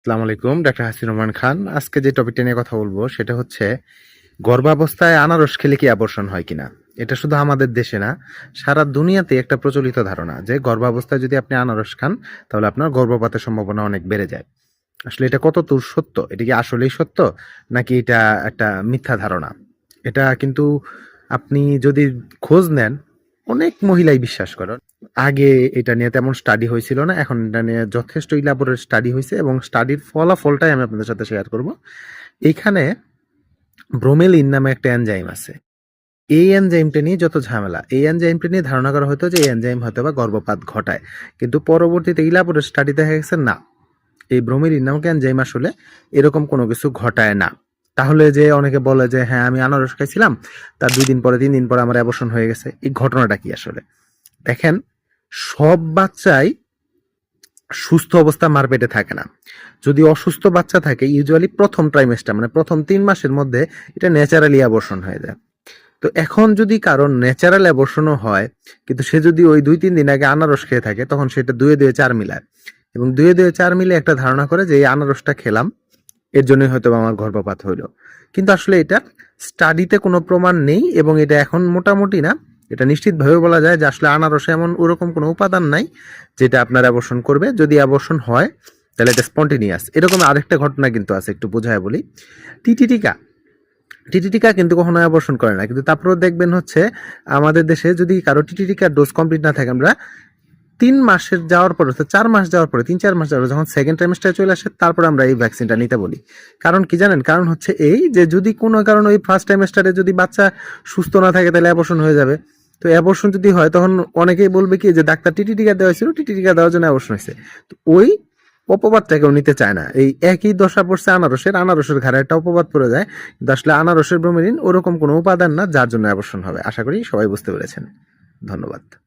আসসালামু আলাইকুম, ডাক্তার হাসির রহমান খান। আজকে যে টপিকটা নিয়ে কথা বলব, সেটা হচ্ছে, গর্ভাবস্থায় আনারস খেলে কি আবর্ষণ হয় কিনা? এটা শুধু আমাদের দেশে না, সারা দুনিয়াতে একটা প্রচলিত ধারণা যে, গর্ভাবস্থায় যদি আপনি আনারস খান, তাহলে আপনার গর্ভপাতের সম্ভাবনা অনেক বেড়ে যায়। আসলে এটা কত দূর সত্য? এটা কি আসলেই সত্য? নাকি এটা একটা মিথ্যা ধারণা? এটা কিন্তু আপনি যদি খোঁজ নেন অনেক মহিলাই বিশ্বাস করেন। আগে এটা নিয়ে তেমন স্টাডি হয়েছিল না, এখন এটা নিয়ে যথেষ্ট ইলাবোরেট স্টাডি হয়েছে এবং স্টাডির ফলাফলটাই আমি আপনাদের সাথে শেয়ার করব। এইখানে ব্রোমেলিন নামে একটা এনজাইম আছে। এই এনজাইমটা নিয়ে যত ঝামেলা, এই এনজাইমটা নিয়ে ধারণা করা হতো যে এই এনজাইম হয়তো বা গর্ভপাত ঘটায়। কিন্তু পরবর্তীতে ইলাবোরেট স্টাডি দেখা গেছে না। এই ব্রোমেলিন নামক এনজাইম আসলে এরকম কোনো কিছু ঘটায় না। তাহলে যে অনেকে বলে যে হ্যাঁ আমি আনারস খাইছিলাম, তার দুই দিন পরে, তিন দিন পরে আমার অ্যাবর্শন হয়ে গেছে। এই ঘটনাটা কি আসলে? দেখেন, সব বাচ্চাই সুস্থ অবস্থা মার পেটে থাকে না। যদি অসুস্থ বাচ্চা থাকে ইউজুয়ালি প্রথম ট্রাইমেস্টার মানে প্রথম তিন মাসের মধ্যে এটা ন্যাচারালি অ্যাবর্শন হয়ে যায়। তো এখন যদি কারণ ন্যাচারাল অ্যাবর্শনও হয়, কিন্তু সে যদি ওই দুই, তিন দিন আগে আনারস খেয়ে থাকে, তখন সেটা দুয়ে দুয়ে চার মিলায়। এবং দুয়ে দুয়ে চার মিলে একটা ধারণা করে যে, এই আনারসটা খেলাম এর জন্যই হয়তো আমার গর্ভপাত হইল। কিন্তু আসলে এটা স্টাডিতে কোনো প্রমাণ নেই এবং এটা এখন মোটামুটি না। এটা নিশ্চিতভাবে বলা যায় যে আসলে আনারসে এমন ওরকম কোনো উপাদান নাই যেটা আপনার অ্যাবর্শন করবে। যদি অ্যাবর্শন হয়, তাহলে এটা স্পন্টেনিয়াস এরকম আরেকটা ঘটনা কিন্তু আছে, একটু বোঝায় বলি। টিটিটিকা। টিটিটিকা কিন্তু কখনো অ্যাবর্শন করে না। কিন্তু তারপরেও দেখবেন হচ্ছে, আমাদের দেশে যদি কারও টিটিটিকার ডোজ কমপ্লিট না থাকে, আমরা তিন মাসের যাওয়ার পরে, অর্থাৎ চার মাস যাওয়ার পরে, তিন, চার মাস যাওয়ার পরে যখন সেকেন্ড ট্রাইমেস্টার চলে আসে, তারপরে আমরা এই ভ্যাকসিনটা নিতে বলি। কারণ কি জানেন? কারণ হচ্ছে এই যে যদি কোনো কারণে ওই ফার্স্ট ট্রাইমেস্টারে যদি বাচ্চা সুস্থ না থাকে, তাহলে অ্যাবর্শন হয়ে যাবে। তো অ্যাবর্শন যদি হয়, তখন অনেকেই বলবে কি যে, ডাক্তার টিটি টিকা দেওয়া হয়েছিল, টিটি টিকা দেওয়ার জন্য অ্যাবর্শন হয়েছে। তো ওই অপবাদটা কেউ নিতে চায় না। এই একই দশা পড়ছে আনারসের আনারসের ঘাড়ে একটা অপবাদ পড়ে যায়। কিন্তু আসলে আনারসের ব্রোমেলিন ওরকম কোনো উপাদান না, যার জন্য অ্যাবর্শন হবে। আশা করি সবাই বুঝতে পেরেছেন। ধন্যবাদ।